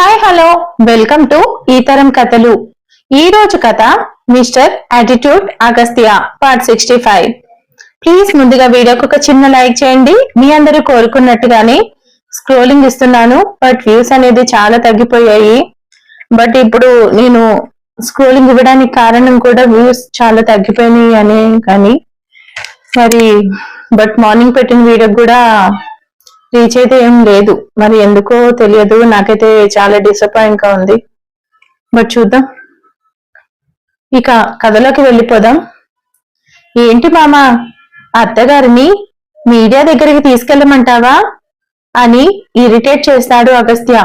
Hi hello welcome to ఈ తరం కథలు ఈ రోజు కథ mister attitude Agastya part sixty five please ముందుగా వీడియోకి ఒక చిన్న లైక్ చేయండి. మీ అందరూ కోరుకున్నట్టుగానే స్క్రోలింగ్ ఇస్తున్నాను బట్ వ్యూస్ అనేది చాలా తగ్గిపోయాయి. బట్ ఇప్పుడు నేను స్క్రోలింగ్ ఇవ్వడానికి కారణం కూడా వ్యూస్ చాలా తగ్గిపోయినాయి అనే కానీ మరి బట్ మార్నింగ్ పెట్టిన వీడియో కూడా రీచ్ అయితే ఏం లేదు. మరి ఎందుకో తెలియదు. నాకైతే చాలా డిసప్పాయింట్గా ఉంది. బట్ చూద్దాం. ఇక కథలోకి వెళ్ళిపోదాం. ఏంటి మామ? అత్తగారిని మీడియా దగ్గరికి తీసుకెళ్ళమంటావా? అని ఇరిటేట్ చేస్తాడు అగస్త్య.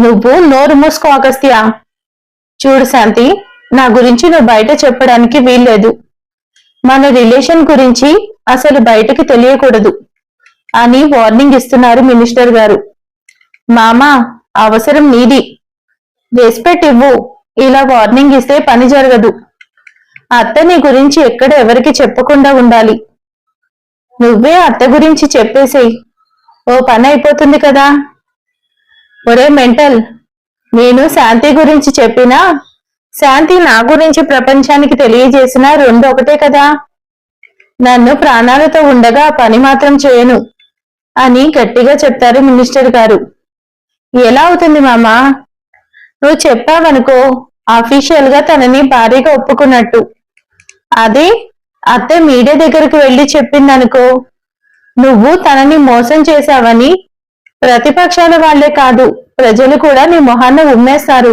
నువ్వు నోరు మూసుకో అగస్త్య. చూడు శాంతి నా గురించి నువ్వు బయట చెప్పడానికి వీల్లేదు. మన రిలేషన్ గురించి అసలు బయటకి తెలియకూడదు. అని వార్నింగ్ ఇస్తున్నారు మినిస్టర్ గారు. మామా అవసరం నీది. రెస్పెక్ట్ ఇవ్వు. ఇలా వార్నింగ్ ఇస్తే పని జరగదు. అత్త నీ గురించి ఎక్కడ ఎవరికి చెప్పకుండా ఉండాలి. నువ్వే అత్త గురించి చెప్పేసేయ్. ఓ పని అయిపోతుంది కదా. ఒరే మెంటల్ నేను శాంతి గురించి చెప్పినా శాంతి నా గురించి ప్రపంచానికి తెలియజేసినా రెండు ఒకటే కదా. నన్ను ప్రాణాలతో ఉండగా పని మాత్రం చేయను. అని గట్టిగా చెప్తారు మినిస్టర్ గారు. ఎలా అవుతుంది మామా? నువ్వు చెప్పావనుకో అఫీషియల్గా తనని భారీగా ఒప్పుకున్నట్టు. అదే అత్తే మీడియా దగ్గరకు వెళ్ళి చెప్పిందనుకో నువ్వు తనని మోసం చేశావని ప్రతిపక్షాల వాళ్ళే కాదు ప్రజలు కూడా నీ మొహాన్న ఉమ్మేస్తారు.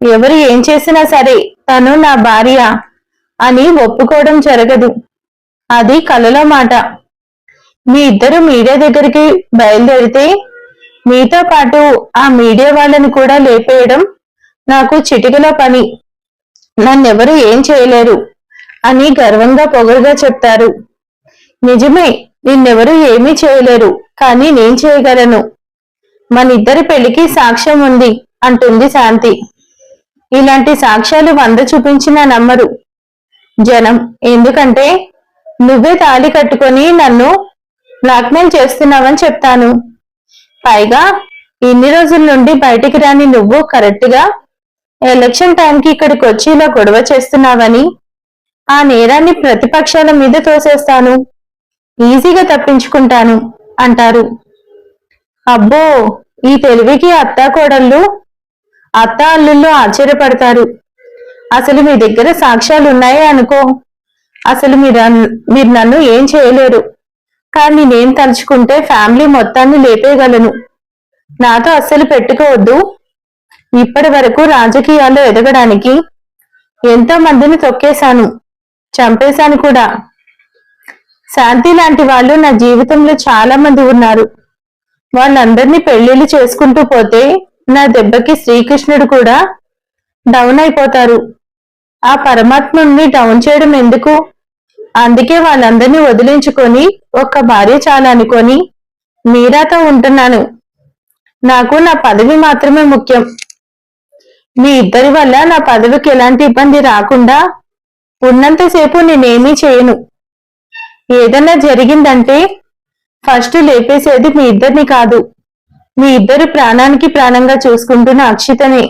ఎవరు ఏం చేసినా సరే తను నా భార్య అని ఒప్పుకోవడం జరగదు. అది కలలో మాట. మీ ఇద్దరు మీడియా దగ్గరికి బయలుదేరితే మీతో పాటు ఆ మీడియా వాళ్ళని కూడా లేపేయడం నాకు చిటికలో పని. నన్నెవరు ఏం చేయలేరు అని గర్వంగా పొగరుగా చెప్తారు. నిజమే నిన్నెవరు ఏమీ చేయలేరు కానీ నేను చేయగలను. మన ఇద్దరి పెళ్ళికి సాక్ష్యం ఉంది అంటుంది శాంతి. ఇలాంటి సాక్ష్యాలు వంద చూపించినా నమ్మరు. జనం ఎందుకంటే నువ్వే తాళి కట్టుకొని నన్ను బ్లాక్మెయిల్ చేస్తున్నావని చెప్తాను. పైగా ఇన్ని రోజుల నుండి బయటికి రాని నువ్వు కరెక్ట్గా ఎలక్షన్ టైంకి ఇక్కడికి వచ్చి ఇలా గొడవ చేస్తున్నావని ఆ నేరాన్ని ప్రతిపక్షాల మీద తోసేస్తాను. ఈజీగా తప్పించుకుంటాను అంటారు. అబ్బో! ఈ తెలివికి అత్తా కోడళ్ళు అత్త అల్లుళ్ళు ఆశ్చర్యపడతారు. అసలు మీ దగ్గర సాక్ష్యాలు ఉన్నాయే అనుకో. అసలు మీరు మీరు నన్ను ఏం చేయలేరు. కానీ నేను తలుచుకుంటే ఫ్యామిలీ మొత్తాన్ని లేపేయగలను. నాతో అస్సలు పెట్టుకోవద్దు. ఇప్పటి వరకు రాజకీయాల్లో ఎదగడానికి ఎంతో మందిని తొక్కేశాను. చంపేశాను కూడా. శాంతి లాంటి వాళ్ళు నా జీవితంలో చాలా మంది ఉన్నారు. వాళ్ళందరినీ పెళ్ళిళ్ళు చేసుకుంటూ పోతే నా దెబ్బకి శ్రీకృష్ణుడు కూడా డౌన్ అయిపోతారు. ఆ పరమాత్మని డౌన్ చేయడం ఎందుకు? అందుకే వాళ్ళందరినీ వదిలించుకొని ఒక్క భార్య చాలా అనుకొని మీరాతో ఉంటున్నాను. నాకు నా పదవి మాత్రమే ముఖ్యం. మీ ఇద్దరి వల్ల నా పదవికి ఎలాంటి ఇబ్బంది రాకుండా ఉన్నంతసేపు నేనేమీ చేయను. ఏదన్నా జరిగిందంటే ఫస్ట్ లేపేసేది మీ ఇద్దరిని కాదు. మీ ఇద్దరు ప్రాణానికి ప్రాణంగా చూసుకుంటున్న అక్షితనే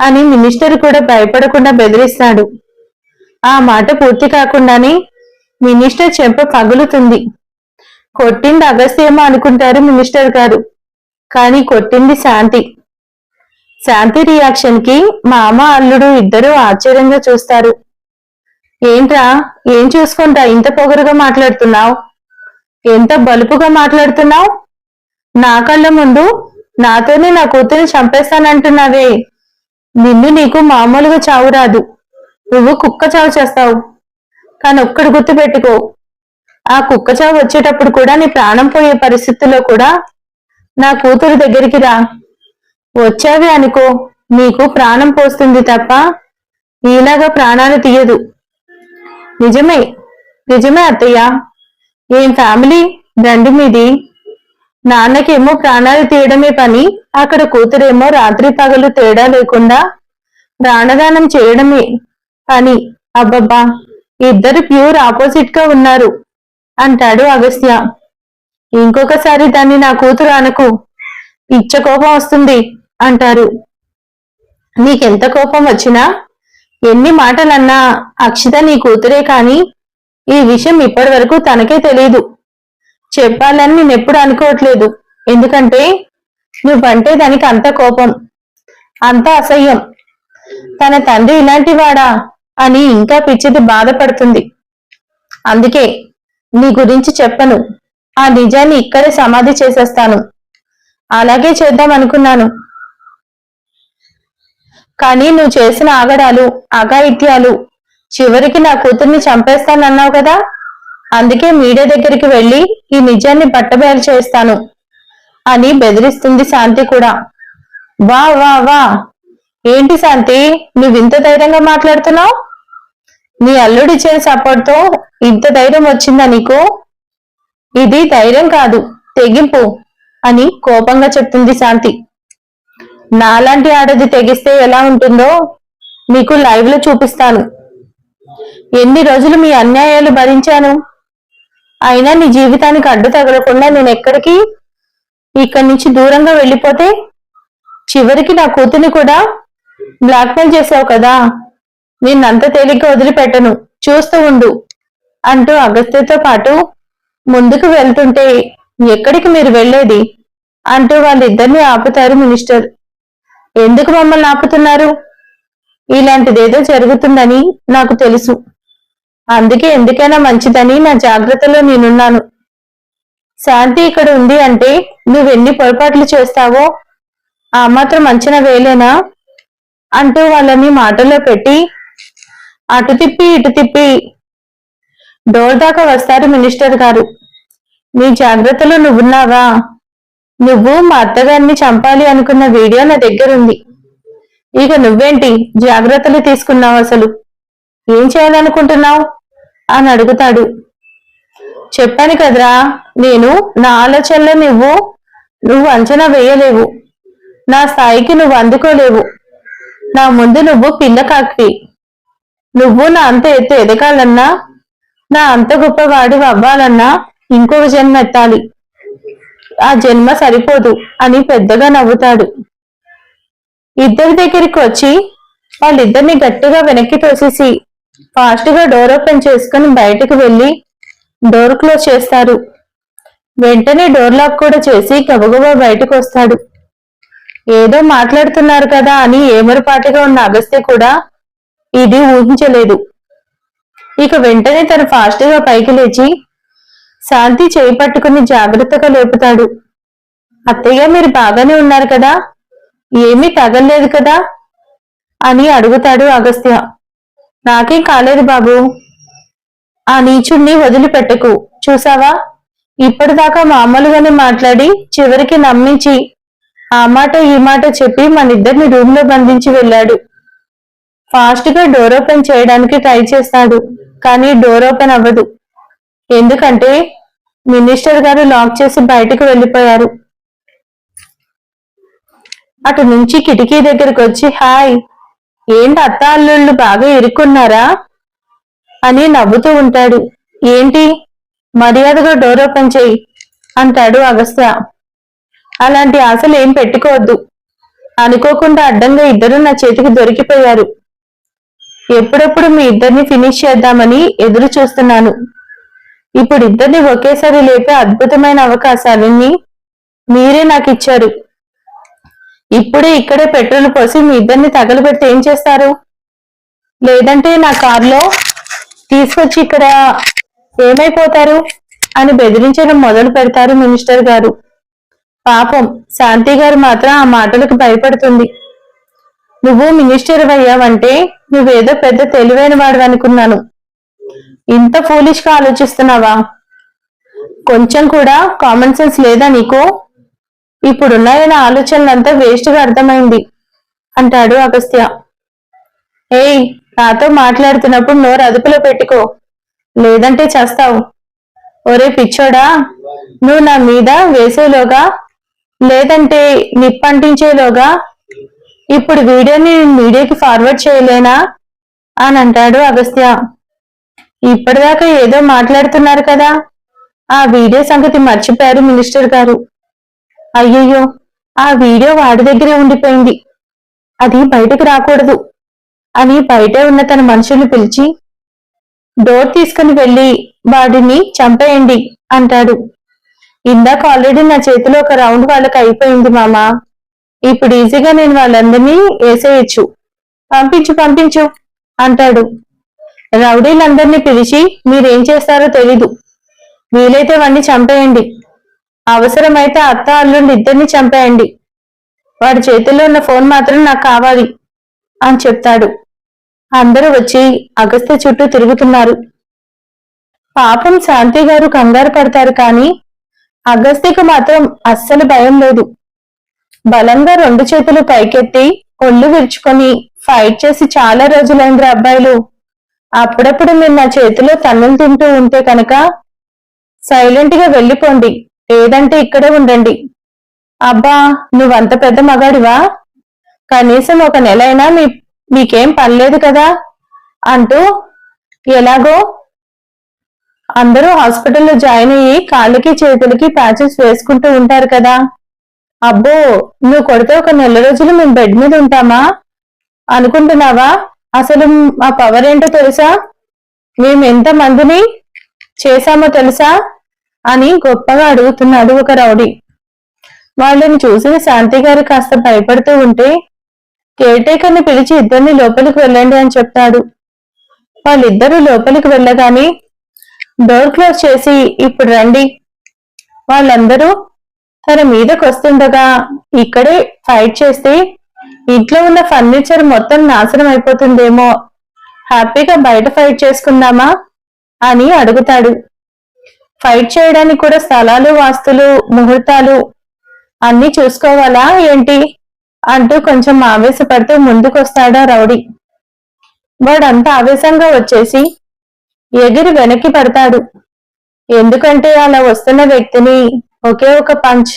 అని మినిస్టర్ కూడా భయపడకుండా బెదిరిస్తాడు. ఆ మాట పూర్తి కాకుండానే మినిస్టర్ చెంప పగులుతుంది. కొట్టింది అగస్త్యేమో అనుకుంటారు మినిస్టర్ గారు కానీ కొట్టింది శాంతి. శాంతి రియాక్షన్కి మామ అల్లుడు ఇద్దరూ ఆశ్చర్యంగా చూస్తారు. ఏంట్రా ఏం చూసుకుంటా? ఇంత పొగరుగా మాట్లాడుతున్నావు. ఎంత బలుపుగా మాట్లాడుతున్నావు? నా కళ్ళ ముందు నాతోనే నా కూతురిని చంపేస్తానంటున్నావే. నిన్ను నీకు మామూలుగా చావు రాదు. నువ్వు కుక్క చావు చేస్తావు. కానీ ఒక్కడు గుర్తు పెట్టుకో ఆ కుక్క చావు వచ్చేటప్పుడు కూడా నీ ప్రాణం పోయే పరిస్థితుల్లో కూడా నా కూతురు దగ్గరికి రా. వచ్చావి అనుకో నీకు ప్రాణం పోస్తుంది తప్ప నీలాగా ప్రాణాలు తీయదు. నిజమే నిజమే అత్తయ్య. ఏం ఫ్యామిలీ దండి మీది. నాన్నకేమో ప్రాణాలు తీయడమే పని అక్కడ కూతురేమో రాత్రి పగలు తేడా లేకుండా ప్రాణదానం చేయడమే. అని అబ్బబ్బా ఇద్దరు ప్యూర్ ఆపోజిట్గా ఉన్నారు అంటాడు అగస్త్య. ఇంకొకసారి దాన్ని నా కూతురు అనకు. పిచ్చ కోపం వస్తుంది అంటారు. నీకెంత కోపం వచ్చినా ఎన్ని మాటలన్నా అక్షిత నీ కూతురే కాని ఈ విషయం ఇప్పటి వరకు తనకే తెలియదు చెప్పాలని నేను ఎప్పుడు అనుకోవట్లేదు. ఎందుకంటే నువ్వంటే దానికి అంత కోపం అంత అసహ్యం. తన తండ్రి ఇలాంటి వాడా? అని ఇంకా పిచ్చిది బాధపడుతుంది. అందుకే నీ గురించి చెప్పను. ఆ నిజాన్ని ఇక్కడే సమాధి చేసేస్తాను. అలాగే చేద్దాం అనుకున్నాను. కానీ నువ్వు చేసిన ఆగడాలు అఘాయిత్యాలు చివరికి నా కూతుర్ని చంపేస్తానన్నావు కదా? అందుకే మీడియా దగ్గరికి వెళ్ళి ఈ నిజాన్ని బట్టబయలు చేస్తాను అని బెదిరిస్తుంది శాంతి కూడా. వా వా వా! ఏంటి శాంతి? నువ్వు ఇంత ధైర్యంగా మాట్లాడుతున్నావు? నీ అల్లుడిచ్చిన సపోర్ట్ సపోర్ట్తో ఇంత ధైర్యం వచ్చిందా నీకు? ఇది ధైర్యం కాదు తెగింపు అని కోపంగా చెప్తుంది శాంతి. నాలాంటి ఆడది తెగిస్తే ఎలా ఉంటుందో మీకు లైవ్లో చూపిస్తాను. ఎన్ని రోజులు మీ అన్యాయాలు భరించాను? అయినా నీ జీవితానికి అడ్డు తగలకుండా నేను ఎక్కడికి? ఇక్కడి నుంచి దూరంగా వెళ్ళిపోతే చివరికి నా కూతుని కూడా బ్లాక్మెయిల్ చేసావు కదా నిన్నంత తేలిగ్గా వదిలిపెట్టను చూస్తూ ఉండు అంటూ అగస్త్యతో పాటు ముందుకు వెళ్తుంటే ఎక్కడికి మీరు వెళ్ళేది? అంటూ వాళ్ళిద్దరిని ఆపుతారు మినిస్టర్. ఎందుకు మమ్మల్ని ఆపుతున్నారు? ఇలాంటిదేదో జరుగుతుందని నాకు తెలుసు. అందుకే ఎందుకైనా మంచిదని నా జాగ్రత్తలో నేనున్నాను. శాంతి ఇక్కడ ఉంది అంటే నువ్వెన్ని పొరపాట్లు చేస్తావో ఆ మాత్రం అంచనా వేయలేనా? అంటూ వాళ్ళని మాటల్లో పెట్టి అటు తిప్పి ఇటు తిప్పి డోర్ దాకా వస్తారు మినిస్టర్ గారు. నీ జాగ్రత్తలో నువ్వున్నావా? నువ్వు మా అత్తగారిని చంపాలి అనుకున్న వీడియో నా దగ్గర ఉంది. ఇక నువ్వేంటి జాగ్రత్తలు తీసుకున్నావు అసలు? ఏం చేయాలనుకుంటున్నావు? అని అడుగుతాడు. చెప్పాను కదరా నేను నా ఆలోచనలో నువ్వు నువ్వు అంచనా వేయలేవు. నా స్థాయికి నువ్వు అందుకోలేవు. నా ముందు నువ్వు పిల్ల కాకి. నువ్వు నా అంత ఎత్తు ఎదగాలన్నా నా అంత గొప్పవాడు అవ్వాలన్నా ఇంకొక జన్మ ఎత్తాలి. ఆ జన్మ సరిపోదు అని పెద్దగా నవ్వుతాడు. ఇద్దరి దగ్గరికి వచ్చి వాళ్ళిద్దరిని గట్టిగా వెనక్కి తోసేసి ఫాస్ట్గా డోర్ ఓపెన్ చేసుకుని బయటకు వెళ్ళి డోర్ క్లోజ్ చేస్తారు. వెంటనే డోర్ లాక్ కూడా చేసి గబగబా బయటకు వస్తాడు. ఏదో మాట్లాడుతున్నారు కదా అని ఏమరపాటిగా ఉన్న అగస్త్య కూడా ఇది ఊహించలేదు. ఇక వెంటనే తను ఫాస్ట్గా పైకి లేచి శాంతి చేయి పట్టుకుని జాగ్రత్తగా లేపుతాడు. అత్తయ్య మీరు బాగానే ఉన్నారు కదా? ఏమీ తగలేదు కదా? అని అడుగుతాడు అగస్త్య. నాకేం కాలేదు బాబు. ఆ నీచుణ్ణి వదిలిపెట్టకు. చూసావా? ఇప్పటిదాకా మామూలుగానే మాట్లాడి చివరికి నమ్మించి ఆ మాట ఈ మాట చెప్పి మన ఇద్దరిని రూమ్లో బంధించి వెళ్ళాడు. ఫాస్ట్గా డోర్ ఓపెన్ చేయడానికి ట్రై చేస్తాడు కానీ డోర్ ఓపెన్ అవ్వదు. ఎందుకంటే మినిస్టర్ గారు లాక్ చేసి బయటకు వెళ్ళిపోయారు. అటు నుంచి కిటికీ దగ్గరకు వచ్చి హాయ్ ఏంటి అత్త అల్లుళ్ళు బాగా ఇరుక్కున్నారా? అని నవ్వుతూ ఉంటాడు. ఏంటి మర్యాదగా డోర్ ఓపెన్ చేయి అంటాడు అగస్త్య. అలాంటి ఆశలు ఏం పెట్టుకోవద్దు. అనుకోకుండా అడ్డంగా ఇద్దరు నా చేతికి దొరికిపోయారు. ఎప్పుడెప్పుడు మీ ఇద్దరిని ఫినిష్ చేద్దామని ఎదురు చూస్తున్నాను. ఇప్పుడు ఇద్దరిని ఒకేసారి లేపే అద్భుతమైన అవకాశాలని మీరే నాకు ఇచ్చారు. ఇప్పుడే ఇక్కడే పెట్రోల్ పోసి మీ ఇద్దరిని తగలబెట్టి ఏం చేస్తారు? లేదంటే నా కారులో తీసుకొచ్చి ఇక్కడ ఏమైపోతారు? అని బెదిరించడం మొదలు పెడతారు మినిస్టర్ గారు. పాపం శాంతి గారు మాత్రం ఆ మాటలకు భయపడుతుంది. నువ్వు మినిస్టర్ అయ్యావంటే నువ్వేదో పెద్ద తెలివైన వాడు అనుకున్నాను. ఇంత ఫూలిష్గా ఆలోచిస్తున్నావా? కొంచెం కూడా కామన్ సెన్స్ లేదా నీకు? ఇప్పుడున్నాయన ఆలోచనలంతా వేస్ట్గా అర్థమైంది అంటాడు అగస్త్య. ఏయ్ నాతో మాట్లాడుతున్నప్పుడు నోరు అదుపులో పెట్టుకో. లేదంటే చేస్తావు. ఒరే పిచ్చోడా నువ్వు నా మీద వేసేలోగా లేదంటే నిప్పంటించేలోగా ఇప్పుడు వీడియోని నేను మీడియాకి ఫార్వర్డ్ చేయలేనా? అని అంటాడు అగస్త్య ఇప్పటిదాకా ఏదో మాట్లాడుతున్నారు కదా. ఆ వీడియో సంగతి మర్చిపోయారు మినిస్టర్ గారు. అయ్యయ్యో ఆ వీడియో వాడి దగ్గరే ఉండిపోయింది. అది బయటకు రాకూడదు అని బయటే ఉన్న తన మనుషుల్ని పిలిచి డోర్ తీసుకుని వెళ్ళి వాడిని చంపేయండి అంటాడు. ఇందాక ఆల్రెడీ నా చేతిలో ఒక రౌండ్ వాళ్ళకి అయిపోయింది మామా. ఇప్పుడు ఈజీగా నేను వాళ్ళందరినీ వేసేయచ్చు. పంపించు పంపించు అంటాడు. రౌడీలందరినీ పిలిచి మీరేం చేస్తారో తెలీదు. వీలైతే వాడిని చంపేయండి. అవసరమైతే అత్త అల్లుండి ఇద్దరిని చంపేయండి. వాడి చేతిలో ఉన్న ఫోన్ మాత్రం నాకు కావాలి అని చెప్తాడు. అందరూ వచ్చి అగస్త్య చుట్టూ తిరుగుతున్నారు. పాపం శాంతి గారు కంగారు పడతారు కానీ అగస్త్యకు మాత్రం అస్సలు భయం లేదు. బలంగా రెండు చేతులు పైకెత్తి ఒళ్ళు విరుచుకొని ఫైట్ చేసి చాలా రోజులైంది అబ్బాయిలు. అప్పుడప్పుడు మీరు నా చేతిలో తన్నులు తింటూ ఉంటే కనుక సైలెంట్గా వెళ్ళిపోండి. ఏదంటే ఇక్కడే ఉండండి. అబ్బా నువ్వంత పెద్ద మగాడివా? కనీసం ఒక నెల అయినా మీ మీకేం పనిలేదు కదా? అంటూ ఎలాగో అందరూ హాస్పిటల్లో జాయిన్ అయ్యి కాళ్ళకి చేతులకి ప్యాచెస్ వేసుకుంటూ ఉంటారు కదా. అబ్బో నువ్వు కొడితే ఒక నెల రోజులు మేము బెడ్ మీద ఉంటామా? అనుకుంటున్నావా? అసలు మా పవర్ ఏంటో తెలుసా? మేము ఎంత మందిని చేశామో తెలుసా? అని గొప్పగా అడుగుతున్నాడు ఒక రౌడీ. వాళ్ళని చూసిన శాంతి గారు కాస్త భయపడుతూ ఉంటే కేర్టేకర్ని పిలిచి ఇద్దరిని లోపలికి వెళ్ళండి అని చెప్తాడు. వాళ్ళిద్దరూ లోపలికి వెళ్ళగానే డోర్ క్లోజ్ చేసి ఇప్పుడు రండి. వాళ్ళందరూ తన మీదకి వస్తుండగా ఇక్కడే ఫైట్ చేస్తే ఇంట్లో ఉన్న ఫర్నిచర్ మొత్తం నాశనం అయిపోతుందేమో. హ్యాపీగా బయట ఫైట్ చేసుకుందామా అని అడుగుతాడు. ఫైట్ చేయడానికి కూడా స్థలాలు వాస్తులు ముహూర్తాలు అన్ని చూసుకోవాలా ఏంటి అంటూ కొంచెం ఆవేశపడుతూ ముందుకొస్తాడా రౌడీ. వాడంతా ఆవేశంగా వచ్చేసి ఎగిరి వెనక్కి పడతాడు. ఎందుకంటే అలా వస్తున్న వ్యక్తిని ఒకే ఒక పంచ్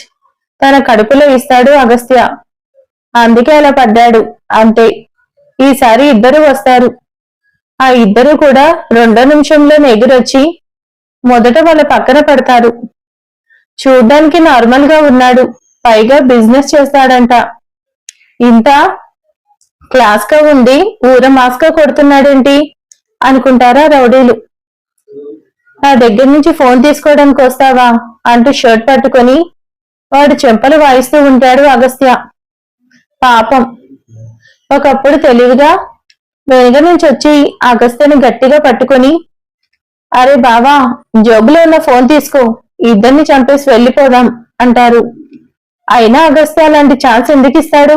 తన కడుపులో ఇస్తాడు అగస్త్య. అందుకే అలా పడ్డాడు. అంతే. ఈసారి ఇద్దరు వస్తారు. ఆ ఇద్దరు కూడా రెండో నిమిషంలో ఎగిరొచ్చి మొదట వాళ్ళ పక్కన పడతారు. చూడ్డానికి నార్మల్గా ఉన్నాడు. పైగా బిజినెస్ చేస్తాడంట. ఇంత క్లాస్గా ఉంది ఊర మాస్గా కొడుతున్నాడేంటి? అనుకుంటారా రౌడీలు? నా దగ్గర నుంచి ఫోన్ తీసుకోవడానికి వస్తావా? అంటూ షర్ట్ పట్టుకొని వాడు చెంపలు వాయిస్తూ ఉంటాడు అగస్త్య. పాపం. ఒకప్పుడు తెలివిగా వెనుక నుంచి వచ్చి అగస్త్యని గట్టిగా పట్టుకొని అరే బావా జోబులో ఉన్న ఫోన్ తీసుకో ఇద్దరిని చంపేసి వెళ్ళిపోదాం అంటారు. అయినా అగస్త్య లాంటి ఛాన్స్ ఎందుకు ఇస్తాడు?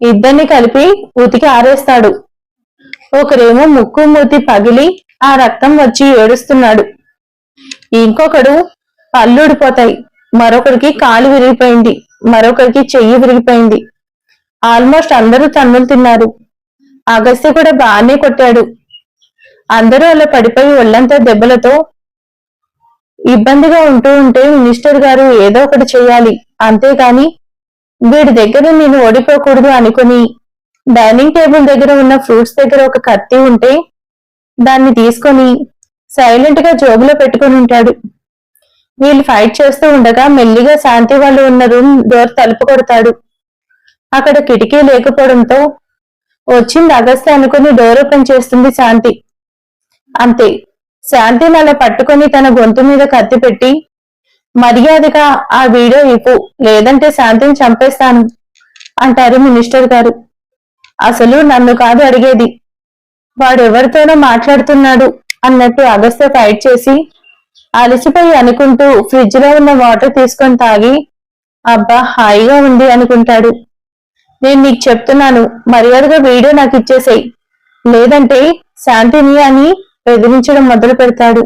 ఇద్దరిని కలిపి ఉతికి ఆరేస్తాడు. ఒకరేమో ముక్కు మూతి పగిలి ఆ రక్తం వచ్చి ఏడుస్తున్నాడు. ఇంకొకడు పళ్ళుడిపోతాయి మరొకరికి కాలు విరిగిపోయింది. మరొకరికి చెయ్యి విరిగిపోయింది. ఆల్మోస్ట్ అందరూ తన్నులు తిన్నారు. అగస్త్య కూడా బాగానే కొట్టాడు. అందరూ అలా పడిపోయి ఒళ్ళంతా దెబ్బలతో ఇబ్బందిగా ఉంటూ ఉంటే మినిస్టర్ గారు ఏదో ఒకటి చేయాలి అంతేగాని వీడి దగ్గర నేను ఓడిపోకూడదు అనుకుని డైనింగ్ టేబుల్ దగ్గర ఉన్న ఫ్రూట్స్ దగ్గర ఒక కత్తి ఉంటే దాన్ని తీసుకొని సైలెంట్గా జోబులో పెట్టుకుని ఉంటాడు. వీళ్ళు ఫైట్ చేస్తూ ఉండగా మెల్లిగా శాంతి వాళ్ళు ఉన్న రూమ్ డోర్ తలుపు కొడతాడు. అక్కడ కిటికీ లేకపోవడంతో వచ్చింది అగస్త్య అనుకుని డోర్ ఓపెన్ చేస్తుంది శాంతి. అంతే. శాంతిని అలా పట్టుకుని తన గొంతు మీద కత్తి పెట్టి మర్యాదగా ఆ వీడియో ఇప్పు లేదంటే శాంతిని చంపేస్తాను అంటారు మినిస్టర్ గారు. అసలు నన్ను కాదు అడిగేది. వాడెవరితోనో మాట్లాడుతున్నాడు అన్నట్టు అగస్త్య ఫైట్ చేసి అలసిపోయి అనుకుంటూ ఫ్రిడ్జ్లో ఉన్న వాటర్ తీసుకొని తాగి అబ్బా హాయిగా ఉంది అనుకుంటాడు. నేను నీకు చెప్తున్నాను మర్యాదగా వీడియో నాకు ఇచ్చేసేయి. లేదంటే శాంతిని అని బెదిరించడం మొదలు పెడతాడు.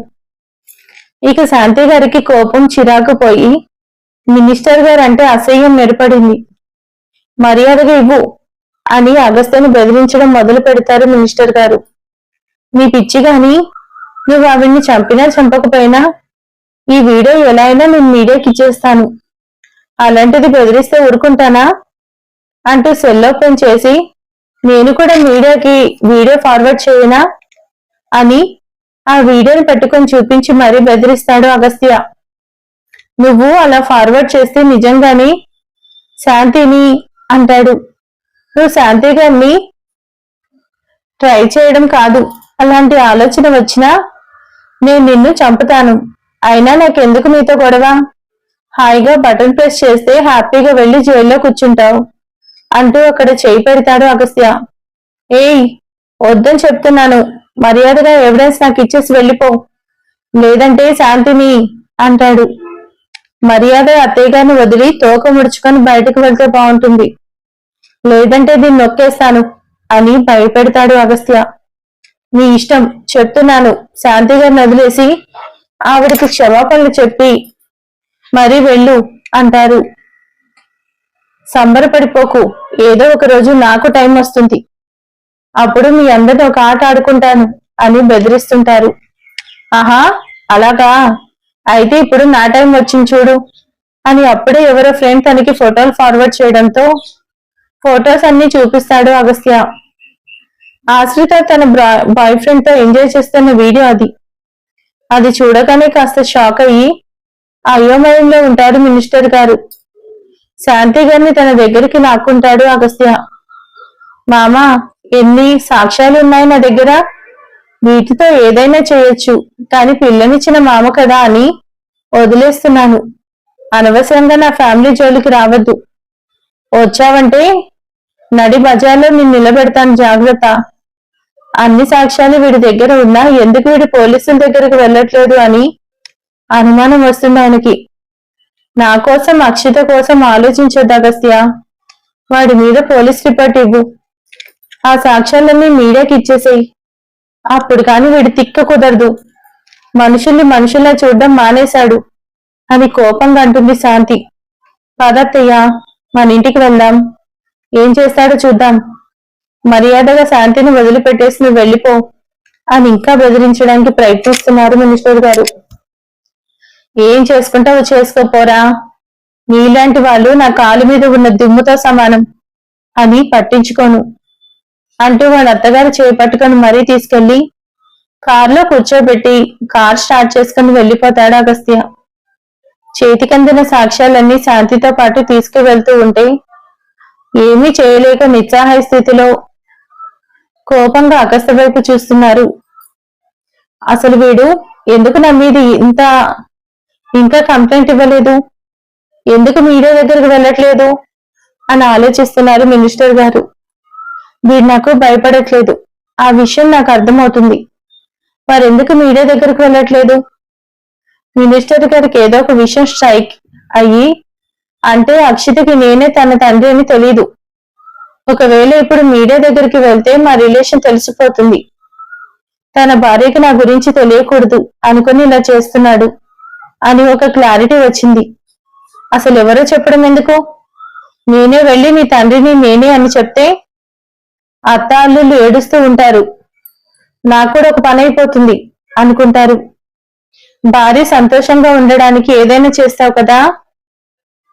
ఇక శాంతి గారికి కోపం చిరాకు పోయి మినిస్టర్ గారు అంటే అసహ్యం ఏర్పడింది. మర్యాదగా ఇవ్వు అని అగస్త్యను బెదిరించడం మొదలు పెడతారు మినిస్టర్ గారు. నీ పిచ్చి గాని నువ్వు ఆవిడ్ని చంపినా చంపకపోయినా ఈ వీడియో ఎలా అయినా నేను మీడియాకి ఇచ్చేస్తాను. అలాంటిది బెదిరిస్తే ఊరుకుంటానా? అంటూ సెల్ ఓపెన్ చేసి నేను కూడా మీడియాకి వీడియో ఫార్వర్డ్ చేయనా? అని ఆ వీడియోని పెట్టుకొని చూపించి మరీ బెదిరిస్తాడు అగస్త్య. నువ్వు అలా ఫార్వర్డ్ చేస్తే నిజంగానే శాంతిని అంటాడు. నువ్వు శాంతిగా గారిని ట్రై చేయడం కాదు. అలాంటి ఆలోచన వచ్చినా నేను నిన్ను చంపుతాను. అయినా నాకెందుకు నీతో గొడవ? హాయిగా బటన్ ప్రెస్ చేస్తే హ్యాపీగా వెళ్ళి జైల్లో కూర్చుంటావు అంటూ అక్కడ చేయి పెడతాడు అగస్త్య. ఏయ్ వద్దని చెప్తున్నాను. మర్యాదగా ఎవిడెన్స్ నాకు ఇచ్చేసి వెళ్ళిపో. లేదంటే శాంతిని అంటాడు. మర్యాద అత్తయ్య గారిని వదిలి తోక ముడుచుకొని బయటకు వెళ్తే బాగుంటుంది. లేదంటే దీన్ని నొక్కేస్తాను అని భయపెడతాడు అగస్త్య. నీ ఇష్టం చెప్తున్నాను. శాంతి గారిని వదిలేసి ఆవిడకి క్షమాపణలు చెప్పి మరీ వెళ్ళు అంటారు. సంబరపడిపోకు. ఏదో ఒక రోజు నాకు టైం వస్తుంది. అప్పుడు మీ అందరితో ఒక ఆట ఆడుకుంటాను అని బెదిరిస్తుంటారు. ఆహా అలాగా? అయితే ఇప్పుడు నా టైం వచ్చింది చూడు అని అప్పుడే ఎవరో ఫ్రెండ్ తనకి ఫోటోలు ఫార్వర్డ్ చేయడంతో ఫొటోస్ అన్ని చూపిస్తాడు అగస్త్య. ఆశ్రిత తన బాయ్ ఫ్రెండ్తో ఎంజాయ్ చేస్తున్న వీడియో అది. అది చూడగానే కాస్త షాక్ అయ్యి అయోమయంలో ఉంటాడు మినిస్టర్ గారు. శాంతి గారిని తన దగ్గరికి లాక్కుంటాడు అగస్త్య. మామా ఎన్ని సాక్ష్యాలు ఉన్నాయి నా దగ్గర? వీటితో ఏదైనా చేయొచ్చు కానీ పిల్లనిచ్చిన మామ కదా అని వదిలేస్తున్నాను. అనవసరంగా నా ఫ్యామిలీ జోలికి రావద్దు. వచ్చావంటే నడి బజార్లో నేను నిలబెడతాను జాగ్రత్త. అన్ని సాక్ష్యాలు వీడి దగ్గర ఉన్నా ఎందుకు వీడి పోలీసుల దగ్గరకు వెళ్ళట్లేదు అని అనుమానం వస్తుంది ఆయనకి. నా కోసం అక్షిత కోసం ఆలోచించొద్దు అగస్త్య. వాడి మీద పోలీస్ రిపోర్ట్ ఇవ్వు. ఆ సాక్ష్యాలన్నీ మీడియాకి ఇచ్చేసేయి. అప్పుడు కాని వీడు తిక్క కుదరదు. మనుషుల్ని మనుషుల్లా చూడడం మానేశాడు. అని కోపంగా అంటుంది శాంతి. పదత్తయ్య మన ఇంటికి వెళ్దాం. ఏం చేస్తాడో చూద్దాం. మర్యాదగా శాంతిని వదిలిపెట్టేసి నువ్వు వెళ్ళిపో అని ఇంకా బెదిరించడానికి ప్రయత్నిస్తున్నారు మినిస్టర్ గారు. ఏం చేసుకుంటావో చేసుకోపోరా. నీలాంటి వాళ్ళు నా కాలు మీద ఉన్న దుమ్ముతో సమానం అని పట్టించుకోను. అంటూ వాళ్ళ అత్తగారు చేపట్టుకొని మరీ తీసుకెళ్ళి కారులో కూర్చోబెట్టి కార్ స్టార్ట్ చేసుకుని వెళ్ళిపోతాడు అగస్త్య. చేతికందిన సాక్ష్యాలన్నీ శాంతితో పాటు తీసుకువెళ్తూ ఉంటే ఏమీ చేయలేక నిస్సహాయ స్థితిలో కోపంగా అగస్త వైపు చూస్తున్నారు. అసలు వీడు ఎందుకు నా మీద ఇంత ఇంకా కంప్లైంట్ ఇవ్వలేదు? ఎందుకు మీడియా దగ్గరకు వెళ్ళట్లేదు? అని ఆలోచిస్తున్నారు మినిస్టర్ గారు. వీడు నాకు భయపడట్లేదు. ఆ విషయం నాకు అర్థమవుతుంది. వారెందుకు మీడియా దగ్గరకు వెళ్ళట్లేదు? మినిస్టర్ గారికి ఏదో ఒక విషయం స్ట్రైక్ అయ్యి అంటే అక్షితకి నేనే తన తండ్రి అని తెలీదు. ఒకవేళ ఇప్పుడు మీడియా దగ్గరికి వెళ్తే మా రిలేషన్ తెలిసిపోతుంది. తన భార్యకి నా గురించి తెలియకూడదు అనుకుని ఇలా చేస్తున్నాడు అని ఒక క్లారిటీ వచ్చింది. అసలు ఎవరో చెప్పడం ఎందుకు? నేనే వెళ్ళి నీ తండ్రిని నేనే అని చెప్తే అత్త అల్లుళ్ళు ఏడుస్తూ ఉంటారు. నాకు కూడా ఒక పని అయిపోతుంది అనుకుంటారు. భార్య సంతోషంగా ఉండడానికి ఏదైనా చేస్తావు కదా?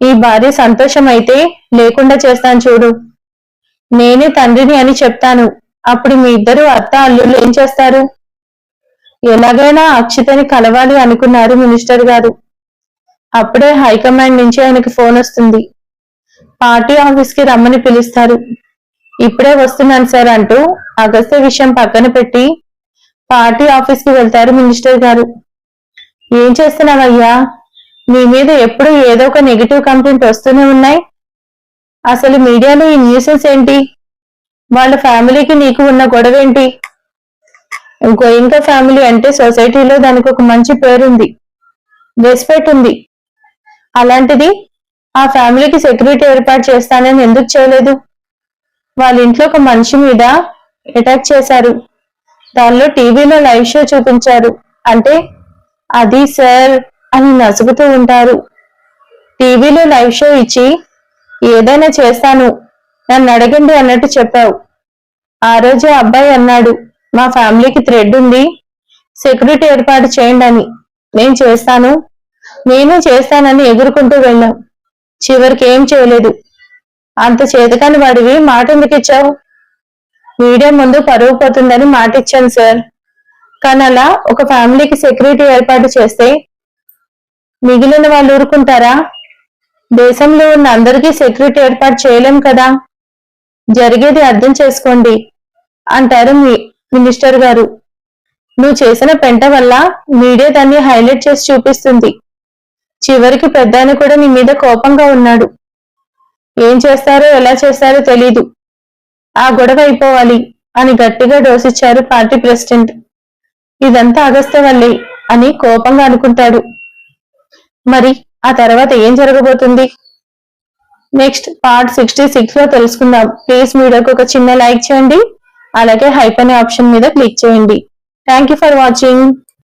ఈ భార్య సంతోషమైతే లేకుండా చేస్తాను చూడు. నేనే తండ్రిని అని చెప్తాను. అప్పుడు మీ ఇద్దరు అత్త అల్లుళ్ళు ఏం చేస్తారు? ఎలాగైనా అక్షితని కలవాలి అనుకున్నారు మినిస్టర్ గారు. అప్పుడే హైకమాండ్ నుంచి ఆయనకి ఫోన్ వస్తుంది. పార్టీ ఆఫీస్కి రమ్మని పిలుస్తారు. ఇప్పుడే వస్తున్నాను సార్ అంటూ అగస్త్య విషయం పక్కన పెట్టి పార్టీ ఆఫీస్కి వెళ్తారు మినిస్టర్ గారు. ఏం చేస్తున్నావయ్యా? మీ మీద ఎప్పుడు ఏదో ఒక నెగిటివ్ కంప్లైంట్ వస్తూనే ఉన్నాయి. అసలు మీడియాలో ఈ న్యూసెస్ ఏంటి? వాళ్ళ ఫ్యామిలీకి నీకు ఉన్న గొడవ ఏంటి? గోయింక ఫ్యామిలీ అంటే సొసైటీలో దానికి ఒక మంచి పేరుంది. రెస్పెక్ట్ ఉంది. అలాంటిది ఆ ఫ్యామిలీకి సెక్యూరిటీ ఏర్పాటు చేస్తానని ఎందుకు చేయలేదు? వాళ్ళ ఇంట్లో ఒక మనిషి మీద అటాక్ చేశారు. దానిలో టీవీలో లైవ్ షో చూపించారు. అంటే అది సార్ అని నసుగుతూ ఉంటారు. టీవీలో లైవ్ షో ఇచ్చి ఏదైనా చేస్తాను నన్ను అడగండి అన్నట్టు చెప్పావు. ఆ రోజు అబ్బాయి అన్నాడు మా ఫ్యామిలీకి థ్రెడ్ ఉంది సెక్యూరిటీ ఏర్పాటు చేయండి అని. నేను చేస్తాను నేను చేస్తానని ఎగురుకుంటూ వెళ్ళాం. చివరికి ఏం చేయలేదు. అంత చేతకాని వాడివి మాట ఎందుకు ఇచ్చావు? మీడియా ముందు పరువు పోతుందని మాట ఇచ్చాను సార్. కానీ అలా ఒక ఫ్యామిలీకి సెక్యూరిటీ ఏర్పాటు చేస్తే మిగిలిన వాళ్ళు ఊరుకుంటారా? దేశంలో ఉన్న అందరికీ సెక్యూరిటీ ఏర్పాటు చేయలేం కదా. జరిగేది అర్థం చేసుకోండి అంటారు మినిస్టర్ గారు. నువ్వు చేసిన పెంట వల్ల మీడియా దాన్ని హైలైట్ చేసి చూపిస్తుంది. చివరికి పెద్దాయన కూడా నీ మీద కోపంగా ఉన్నాడు. ఏం చేస్తారో ఎలా చేస్తారో తెలీదు. ఆ గొడవ అయిపోవాలి అని గట్టిగా డోసిచ్చారు పార్టీ ప్రెసిడెంట్. ఇదంతా అగస్త్య వల్లే అని కోపంగా అనుకుంటాడు. మరి ఆ తర్వాత ఏం జరగబోతుంది? నెక్స్ట్ పార్ట్ సిక్స్టీ సిక్స్లో తెలుసుకుందాం. ప్లీజ్ వీడియోకి ఒక చిన్న లైక్ చేయండి. అలాగే హైప్ అనే ఆప్షన్ మీద క్లిక్ చేయండి. Thank you for watching